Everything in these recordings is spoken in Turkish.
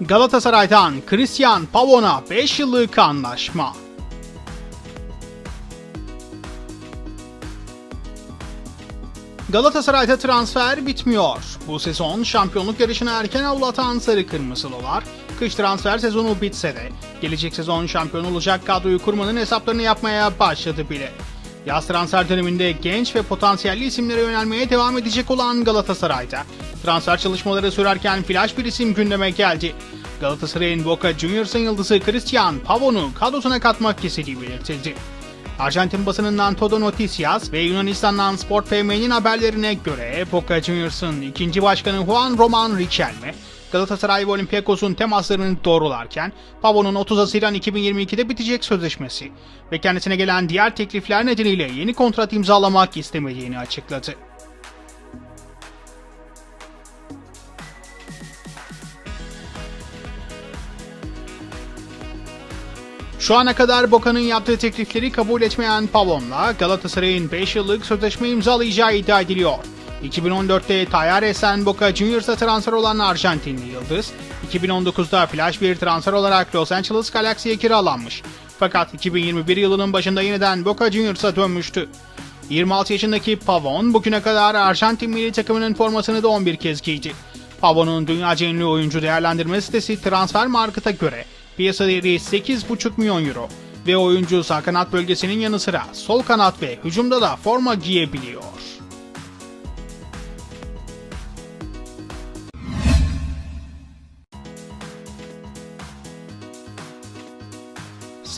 Galatasaray'dan Christian Pavon'a 5 yıllık anlaşma. Galatasaray'da transfer bitmiyor. Bu sezon şampiyonluk yarışına erken avlatan Sarı Kırmızılılar, kış transfer sezonu bitse de gelecek sezon şampiyon olacak kadroyu kurmanın hesaplarını yapmaya başladı bile. Yaz transfer döneminde genç ve potansiyelli isimlere yönelmeye devam edecek olan Galatasaray'da transfer çalışmaları sürerken flash bir isim gündeme geldi. Galatasaray'ın Boca Juniors'ın yıldızı Christian Pavon'u kadrosuna katmak istediği belirtildi. Arjantin basınından Todo Noticias ve Yunanistan'dan Sport FM'nin haberlerine göre Boca Juniors'ın ikinci başkanı Juan Roman Riquelme, Galatasaray ve Olympiakos'un temaslarını doğrularken Pavon'un 30 Haziran 2022'de bitecek sözleşmesi ve kendisine gelen diğer teklifler nedeniyle yeni kontrat imzalamak istemediğini açıkladı. Şu ana kadar Boca'nın yaptığı teklifleri kabul etmeyen Pavon'la Galatasaray'ın 5 yıllık sözleşme imzalayacağı iddia ediliyor. 2014'te Tayares'ten Boca Juniors'a transfer olan Arjantinli Yıldız, 2019'da flash bir transfer olarak Los Angeles Galaxy'ye kiralanmış. Fakat 2021 yılının başında yeniden Boca Juniors'a dönmüştü. 26 yaşındaki Pavon bugüne kadar Arjantin milli takımının formasını da 11 kez giydi. Pavon'un dünyaca ünlü oyuncu değerlendirme sitesi Transfer Market'a göre piyasa değeri 8,5 milyon euro ve oyuncu sağ kanat bölgesinin yanı sıra sol kanat ve hücumda da forma giyebiliyor.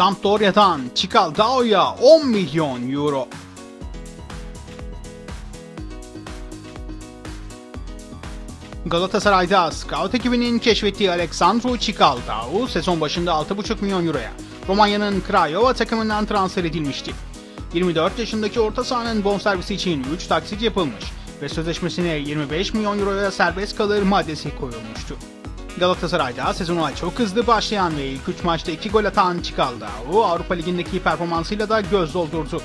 Sampdoria'dan Çikaldao'ya 10 milyon euro. Galatasaray'da scout ekibinin keşfettiği Alexandru Çikaldao sezon başında 6,5 milyon euroya Romanya'nın Craiova takımından transfer edilmişti. 24 yaşındaki orta sahanın bonservisi için 3 taksit yapılmış ve sözleşmesine 25 milyon euroya serbest kalır maddesi koyulmuştu. Galatasaray'da sezona çok hızlı başlayan ve ilk 3 maçta 2 gol atan Çikaldao Avrupa Ligi'ndeki performansıyla da göz doldurdu.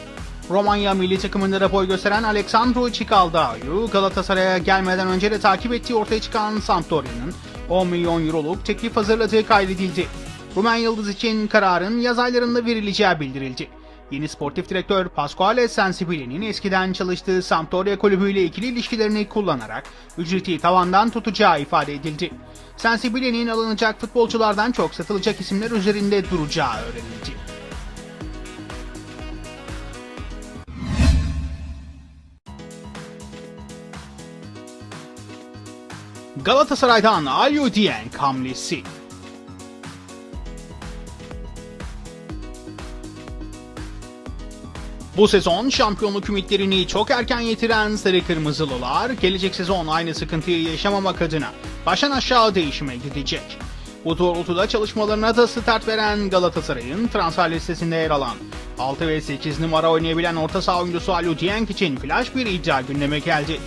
Romanya milli takımında da boy gösteren Alexandru Çikaldao'yu Galatasaray'a gelmeden önce de takip ettiği ortaya çıkan Sampdoria'nın 10 milyon euroluk teklif hazırladığı kaydedildi. Rumen Yıldız için kararın yaz aylarında verileceği bildirildi. Yeni sportif direktör Pasquale Sensibili'nin eskiden çalıştığı Sampdoria kulübüyle ikili ilişkilerini kullanarak ücreti tavandan tutacağı ifade edildi. Sensibili'nin alınacak futbolculardan çok satılacak isimler üzerinde duracağı öğrenildi. Galatasaray'dan Alio Dieng hamlesi. Bu sezon şampiyonluk ümitlerini çok erken yitiren Sarı Kırmızılılar gelecek sezon aynı sıkıntıyı yaşamamak adına baştan aşağı değişime gidecek. Bu doğrultuda çalışmalarına da start veren Galatasaray'ın transfer listesinde yer alan 6 ve 8 numara oynayabilen orta saha oyuncusu Alio Dieng için flash bir iddia gündeme geldi.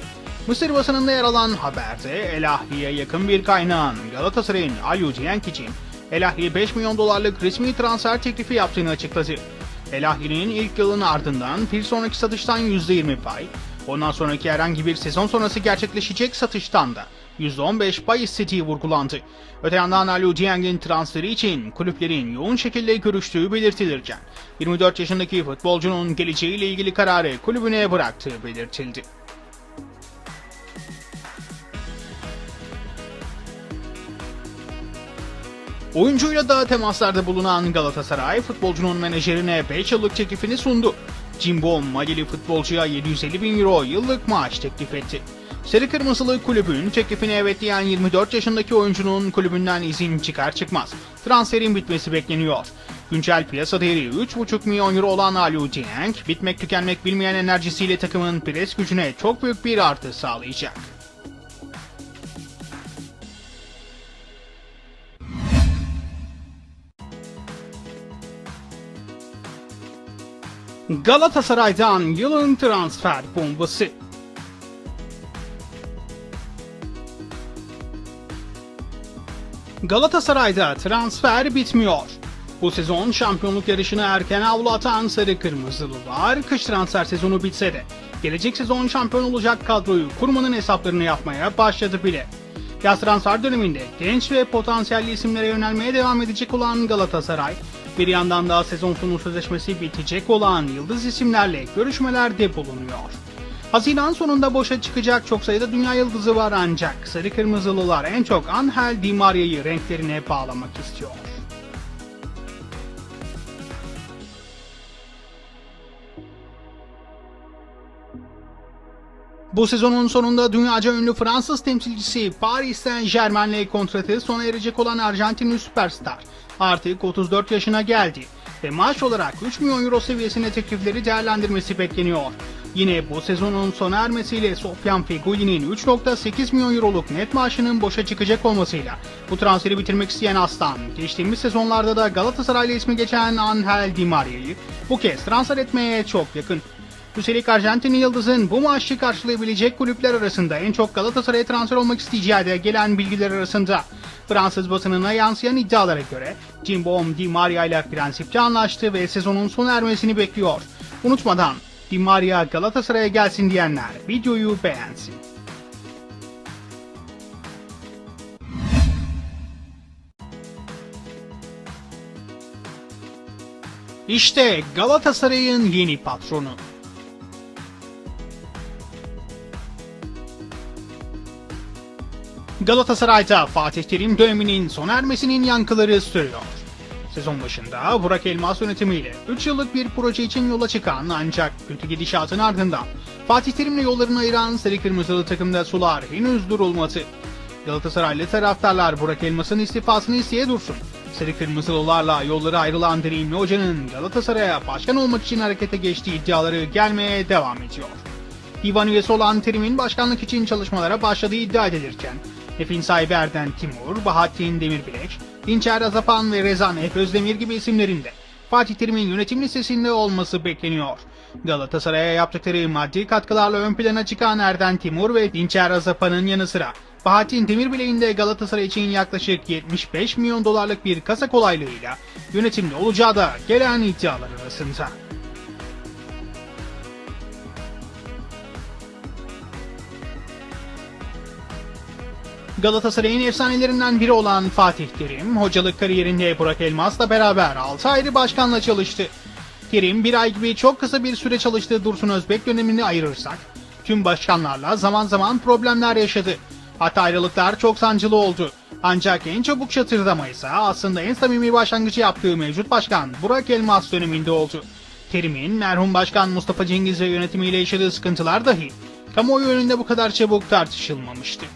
Mısır basınında yer alan haberde El Ahli'ye yakın bir kaynağın Galatasaray'ın Alio Dieng için El Ahli'ye 5 milyon dolarlık resmi transfer teklifi yaptığını açıkladı. El Ahli'nin ilk yılın ardından bir sonraki satıştan %20 pay, ondan sonraki herhangi bir sezon sonrası gerçekleşecek satıştan da %15 pay istediği vurgulandı. Öte yandan Alio Dieng'in transferi için kulüplerin yoğun şekilde görüştüğü belirtilirken 24 yaşındaki futbolcunun geleceğiyle ilgili kararı kulübüne bıraktığı belirtildi. Oyuncuyla da temaslarda bulunan Galatasaray futbolcunun menajerine 5 yıllık teklifini sundu. Jimbo Malili futbolcuya 750 bin euro yıllık maaş teklif etti. Sarı Kırmızılı kulübün teklifine evet diyen 24 yaşındaki oyuncunun kulübünden izin çıkar çıkmaz. Transferin bitmesi bekleniyor. Güncel piyasa değeri 3,5 milyon euro olan Aliu Dieng, bitmek tükenmek bilmeyen enerjisiyle takımın pres gücüne çok büyük bir artı sağlayacak. Galatasaray'dan yılın transfer bombası. Galatasaray'da transfer bitmiyor. Bu sezon şampiyonluk yarışını erken avlatan Sarı Kırmızılılar kış transfer sezonu bitse de gelecek sezon şampiyon olacak kadroyu kurmanın hesaplarını yapmaya başladı bile. Yaz transfer döneminde genç ve potansiyelli isimlere yönelmeye devam edecek olan Galatasaray, bir yandan da sezon sonu sözleşmesi bitecek olan yıldız isimlerle görüşmelerde bulunuyor. Haziran sonunda boşa çıkacak çok sayıda dünya yıldızı var ancak Sarı Kırmızılılar en çok Angel Di Maria'yı renklerine bağlamak istiyor. Bu sezonun sonunda dünyaca ünlü Fransız temsilcisi Paris Saint Germain'le kontratı sona erecek olan Arjantinli süperstar artık 34 yaşına geldi ve maaş olarak 3 milyon euro seviyesine teklifleri değerlendirmesi bekleniyor. Yine bu sezonun sona ermesiyle Sofyan Feghouni'nin 3.8 milyon euroluk net maaşının boşa çıkacak olmasıyla bu transferi bitirmek isteyen Aslan, geçtiğimiz sezonlarda da Galatasaray'la ismi geçen Angel Di Maria'yı bu kez transfer etmeye çok yakın. Üstelik Arjantinli Yıldız'ın bu maaşı karşılayabilecek kulüpler arasında en çok Galatasaray'a transfer olmak isteyeceği de gelen bilgiler arasında. Fransız basınına yansıyan iddialara göre Cimbom Di Maria ile prensipçe anlaştı ve sezonun sona ermesini bekliyor. Unutmadan Di Maria Galatasaray'a gelsin diyenler videoyu beğensin. İşte Galatasaray'ın yeni patronu. Galatasaray'da Fatih Terim döneminin sona ermesinin yankıları sürüyor. Sezon başında Burak Elmas yönetimiyle 3 yıllık bir proje için yola çıkan ancak kötü gidişatın ardından Fatih Terim'le yollarını ayıran Sarı Kırmızılı takımda sular henüz durulmadı. Galatasaraylı taraftarlar Burak Elmas'ın istifasını isteye dursun. Sarı Kırmızılılarla yolları ayrılan Deneyimli Hoca'nın Galatasaray'a başkan olmak için harekete geçtiği iddiaları gelmeye devam ediyor. Divan üyesi olan Terim'in başkanlık için çalışmalara başladığı iddia edilirken, Efin sahibi Erden Timur, Bahattin Demirbilek, Dinçer Azapan ve Rezan Efe Özdemir gibi isimlerin de Fatih Terim'in yönetim listesinde olması bekleniyor. Galatasaray'a yaptıkları maddi katkılarla ön plana çıkan Erden Timur ve Dinçer Azapan'ın yanı sıra Bahattin Demirbilek'in de Galatasaray için yaklaşık 75 milyon dolarlık bir kasa kolaylığıyla yönetimde olacağı da gelen iddialar arasında. Galatasaray'ın efsanelerinden biri olan Fatih Terim, hocalık kariyerinde Burak Elmas'la beraber 6 ayrı başkanla çalıştı. Terim bir ay gibi çok kısa bir süre çalıştığı Dursun Özbek dönemini ayırırsak, tüm başkanlarla zaman zaman problemler yaşadı. Hatta ayrılıklar çok sancılı oldu. Ancak en çabuk çatırdama ise aslında en samimi başlangıcı yaptığı mevcut başkan Burak Elmas döneminde oldu. Terim'in merhum başkan Mustafa Cengiz'le yönetimiyle yaşadığı sıkıntılar dahi kamuoyu önünde bu kadar çabuk tartışılmamıştı.